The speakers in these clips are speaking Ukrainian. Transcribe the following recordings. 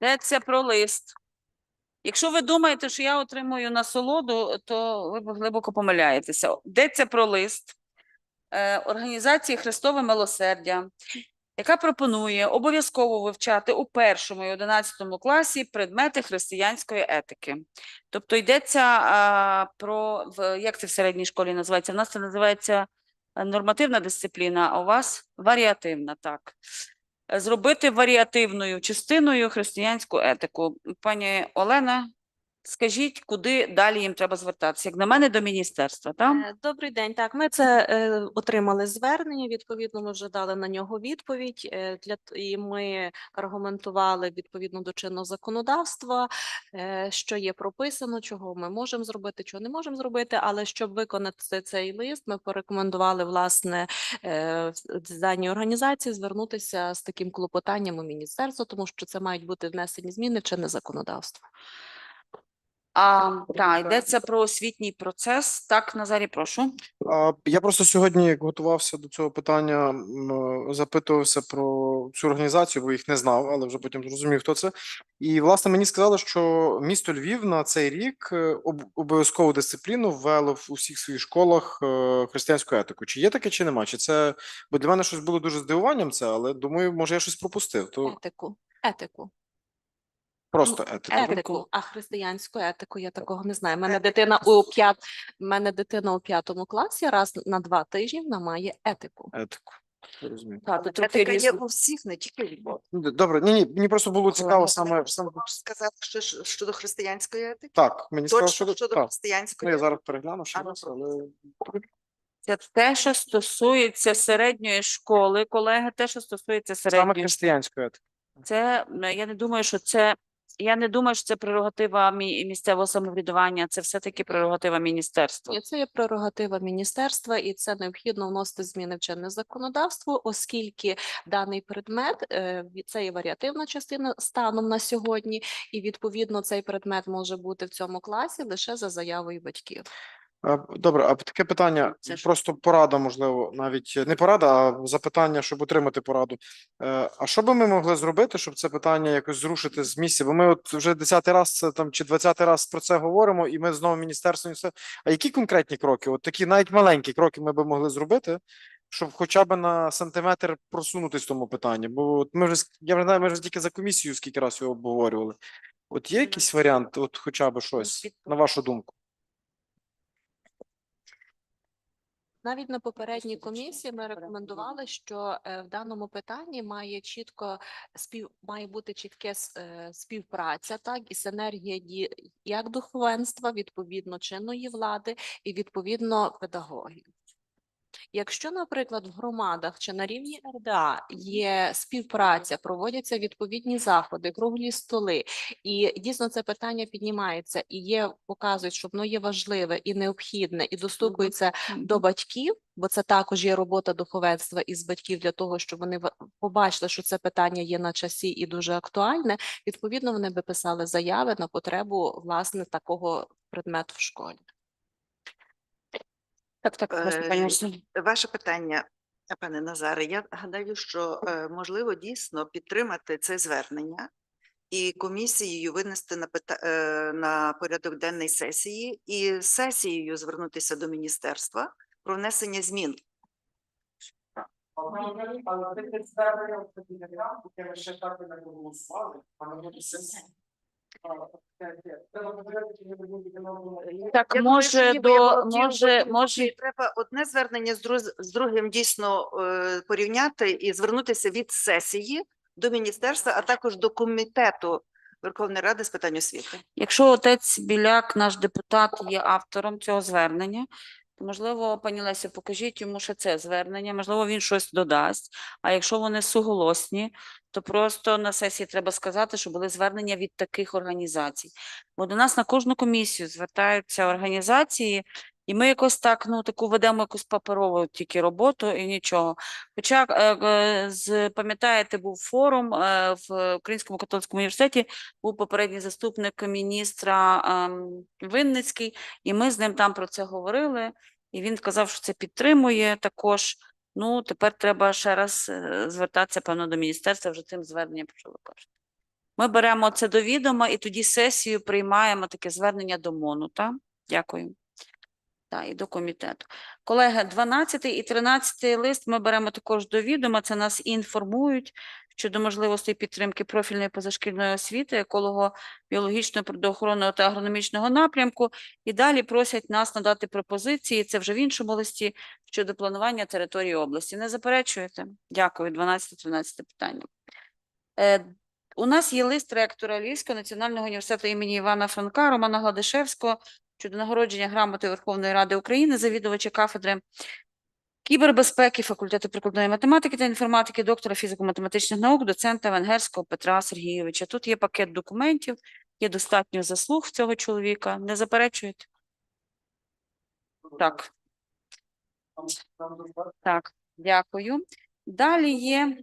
Йдеться про лист. Якщо ви думаєте, що я отримую насолоду, то ви глибоко помиляєтеся. Йдеться про лист е, організації Христове Милосердя, яка пропонує обов'язково вивчати у першому і одинадцятому класі предмети християнської етики. Тобто йдеться про як це в середній школі називається? У нас це називається нормативна дисципліна, а у вас варіативна, так. Зробити варіативною частиною християнську етику. Пані Олена, скажіть, куди далі їм треба звертатися? Як на мене, до міністерства, так? Е, Добрий день. Так, ми це е, отримали звернення. Відповідно, ми вже дали на нього відповідь. Е, для і ми аргументували відповідно до чинного законодавства, е, що є прописано, чого ми можемо зробити, чого не можемо зробити. Але щоб виконати цей лист, ми порекомендували власне е, даній організації звернутися з таким клопотанням у міністерство, тому що це мають бути внесені зміни в чинне законодавство. А, так, йдеться про освітній процес. Так, Назарі, прошу. Я просто сьогодні, як готувався до цього питання, запитувався про цю організацію, бо їх не знав, але вже потім зрозумів, хто це. І власне мені сказали, що місто Львів на цей рік е, об- обов'язкову дисципліну ввело в усіх своїх школах е, християнську етику. Чи є таке, чи нема? Чи це бо для мене щось було дуже здивуванням, це, але думаю, може я щось пропустив. То Етику. Етику. Просто етика. Етику, а християнську етику я такого не знаю. У мене дитина у п'ят... мене дитина у п'ятому класі раз на два тижні вона має етику. Етику. Розумію. Так, тут трохи Етика є у всіх, не тільки Львова. Ну, Добре, ні, ні, мені просто було цікаво саме саме Сказати, що ж- щодо християнської етики? так. Мені сказали, Точно що щодо так. Ну, християнської я етики? зараз перегляну ще ну, раз, але Це те, що стосується середньої школи, колеги, те, що стосується саме середньої християнської етики. Це м, я не думаю, що це. Я не думаю, що це прерогатива мі- місцевого самоврядування, це все-таки прерогатива міністерства. Ні, це є прерогатива міністерства, і це необхідно вносити зміни в чинне законодавство, оскільки даний предмет е, це є варіативна частина станом на сьогодні, і відповідно цей предмет може бути в цьому класі лише за заявою батьків. Добре, а таке питання, Це просто порада, можливо, навіть не порада, а запитання, щоб отримати пораду. Е, А що би ми могли зробити, щоб це питання якось зрушити з місця? Бо ми от вже десятий раз це там чи двадцятий раз про це говоримо, і ми знову міністерство і все. А які конкретні кроки? От такі навіть маленькі кроки ми би могли зробити, щоб хоча б на сантиметр просунутись в тому питанні? Бо от ми вже я вже знаю, ми вже тільки за комісію скільки разів його обговорювали. От є якийсь варіант, от хоча б щось, на вашу думку? Навіть на попередній комісії ми рекомендували, що е, в даному питанні має чітко спів має бути чітке е, співпраця, так і синергія дій як духовенства, відповідно чинної влади і відповідно педагогів. Якщо, наприклад, в громадах чи на рівні РДА є співпраця, проводяться відповідні заходи, круглі столи, і дійсно це питання піднімається і є, показують, що воно є важливе і необхідне, і достукується до батьків, бо це також є робота духовенства із батьків для того, щоб вони побачили, що це питання є на часі і дуже актуальне. Відповідно, вони би писали заяви на потребу власне такого предмету в школі. Так, так, власне, Е. Ваше питання, пане Назаре, я гадаю, що е, можливо дійсно підтримати це звернення і комісією винести на, пита- е, на порядок денний сесії і сесією звернутися до міністерства про внесення змін. Так, Я думаю, може, що до я володію може, може, треба одне звернення з, друз- з другим дійсно е, порівняти і звернутися від сесії до міністерства, а також до комітету Верховної Ради з питань освіти. якщо отець Біляк, наш депутат, є автором цього звернення, можливо, пані Лесю, покажіть йому ще це звернення, можливо, він щось додасть. А якщо вони суголосні, то просто на сесії треба сказати, що були звернення від таких організацій. Бо до нас на кожну комісію звертаються організації, і ми якось так, ну, таку ведемо якусь паперову тільки роботу і нічого. Хоча, е, е, пам'ятаєте, був форум е, в Українському католицькому університеті, був попередній заступник міністра ем, Винницький, і ми з ним там про це говорили, і він сказав, що це підтримує також. Ну, тепер треба ще раз звертатися, певно, до міністерства вже цим зверненням, про що. Ми беремо це до відома і тоді сесію приймаємо таке звернення до МОНу. Так? Дякую. Так, і до комітету. Колеги, 12 і 13 лист ми беремо також до відома. Це нас інформують щодо можливостей підтримки профільної позашкільної освіти, еколого біологічного, природоохоронного та агрономічного напрямку. І далі просять нас надати пропозиції. Це вже в іншому листі щодо планування території області. Не заперечуєте? Дякую. 12-13 питання. Е, у нас є лист ректора Львівського національного університету імені Івана Франка Романа Гладишевського щодо нагородження грамоти Верховної Ради України, завідувача кафедри кібербезпеки, факультету прикладної математики та інформатики, доктора фізико-математичних наук, доцента Венгерського Петра Сергійовича. Тут є пакет документів, є достатньо заслуг цього чоловіка. Не заперечуєте? Так. Так, дякую. Далі є.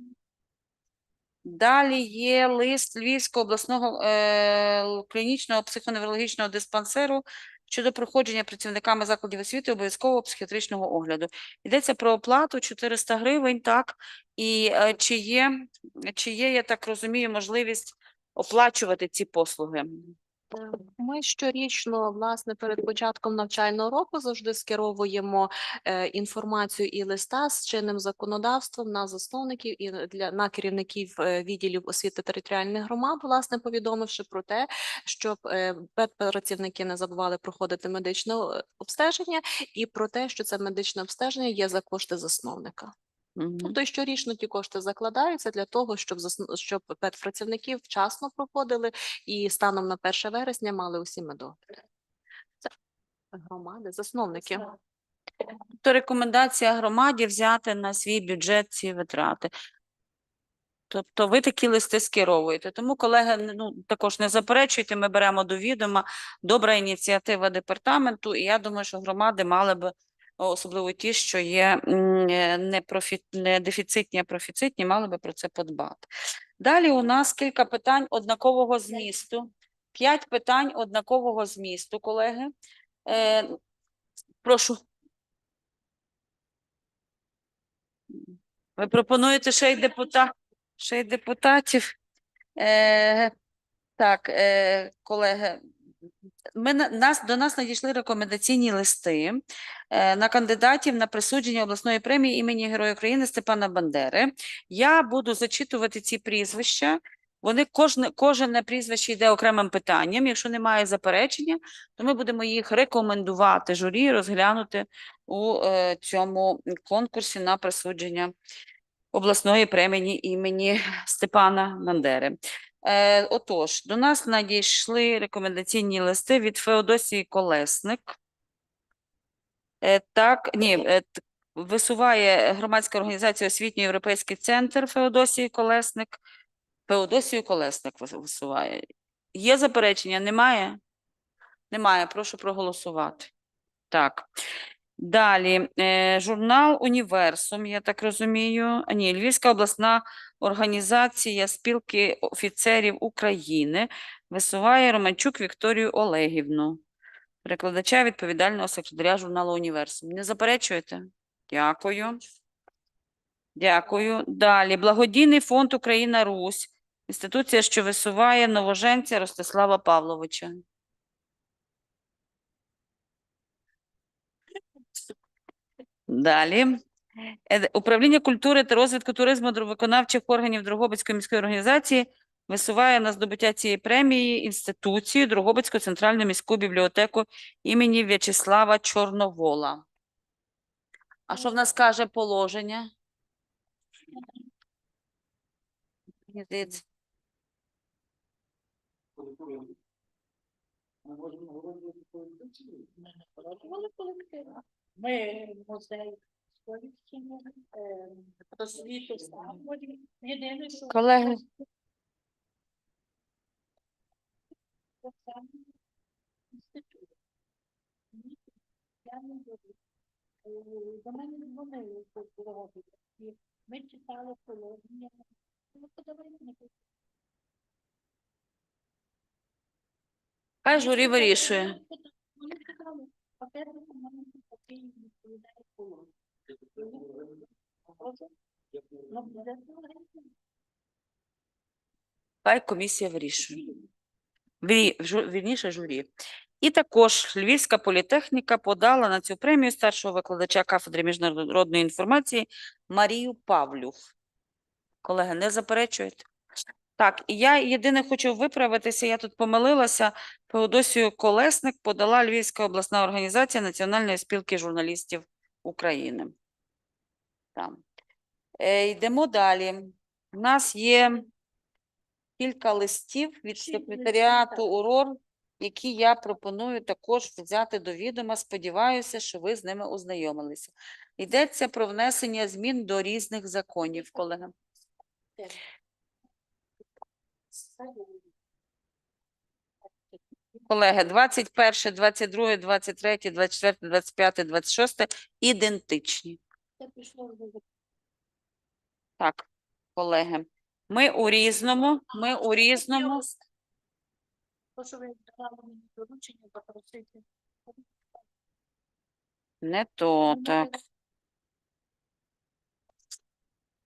Далі є лист Львівського обласного е, клінічного психоневрологічного диспансеру щодо проходження працівниками закладів освіти обов'язкового психіатричного огляду. Йдеться про оплату 400 гривень, так, і е, чи є, чи є, я так розумію, можливість оплачувати ці послуги? Е, Ми щорічно, власне, перед початком навчального року завжди скеровуємо е, інформацію і листа з чинним законодавством на засновників і для на керівників е, відділів освіти територіальних громад, власне, повідомивши про те, щоб е, медпрацівники не забували проходити медичне е, обстеження, і про те, що це медичне обстеження є за кошти засновника. Мгм. Тобто щорічно ті кошти закладаються для того, щоб щоб педпрацівників вчасно проходили і станом на 1 вересня мали усі медогляди. Це громади, засновники. То рекомендація громаді взяти на свій бюджет ці витрати. Тобто ви такі листи скеровуєте. Тому, колеги, ну, також не заперечуйте, ми беремо до відома. Добра ініціатива департаменту, і я думаю, що громади мали би, особливо ті, що є е, не, профі... не дефіцитні, а профіцитні, мали би про це подбати. Далі у нас кілька питань однакового змісту. П'ять питань однакового змісту, колеги. Е, прошу. Ви пропонуєте ще й депутат, ще й депутатів. Е, так, е, колеги, ми, на- нас, до нас надійшли рекомендаційні листи е, на кандидатів на присудження обласної премії імені Героя України Степана Бандери. Я буду зачитувати ці прізвища. Вони кожне, кожне прізвище йде окремим питанням. Якщо немає заперечення, то ми будемо їх рекомендувати журі розглянути у е, цьому конкурсі на присудження обласної премії імені Степана Бандери. Е, отож, до нас надійшли рекомендаційні листи від Феодосії Колесник. Е, так, ні, е, т- висуває громадська організація Освітньо Європейський центр Феодосії Колесник. Феодосію Колесник вис- висуває. Є заперечення? Немає? Немає. Прошу проголосувати. Так. Далі, е, журнал Універсум, я так розумію. Ні, Львівська обласна організація спілки офіцерів України висуває Романчук Вікторію Олегівну, перекладача відповідального секретаря журналу Універсум. Не заперечуєте? Дякую. Дякую. Далі. Благодійний фонд Україна Русь. Інституція, що висуває новоженця Ростислава Павловича. Далі. Е, Управління культури та розвитку туризму до виконавчих органів Дрогобицької міської організації висуває на здобуття цієї премії інституцію Дрогобицьку центральну міську бібліотеку імені В'ячеслава Чорновола. А що в нас каже положення? Мені здається, Ми музей Століщини, просвіту Самборі. Єдине, що Колеги. саме До мене дзвонили з Дрогобича, і ми читали положення. Ну, подавайте на хай журі вирішує. Вони сказали, пакет Хай комісія вирішує. Вірі, вірніше, журі. І також Львівська політехніка подала на цю премію старшого викладача кафедри міжнародної інформації Марію Павлюх. Колеги, не заперечуєте? Так, і я єдине хочу виправитися, я тут помилилася. Феодосію Колесник подала Львівська обласна організація Національної спілки журналістів України. Там. Е, йдемо далі. У нас є кілька листів від секретаріату. УРОР, які я пропоную також взяти до відома. Сподіваюся, що ви з ними ознайомилися. Йдеться про внесення змін до різних законів, колеги. Колеги, 21, 22, 23, 24, 25, 26 ідентичні. Так, колеги, ми у різному, ми у різному. Не то, так.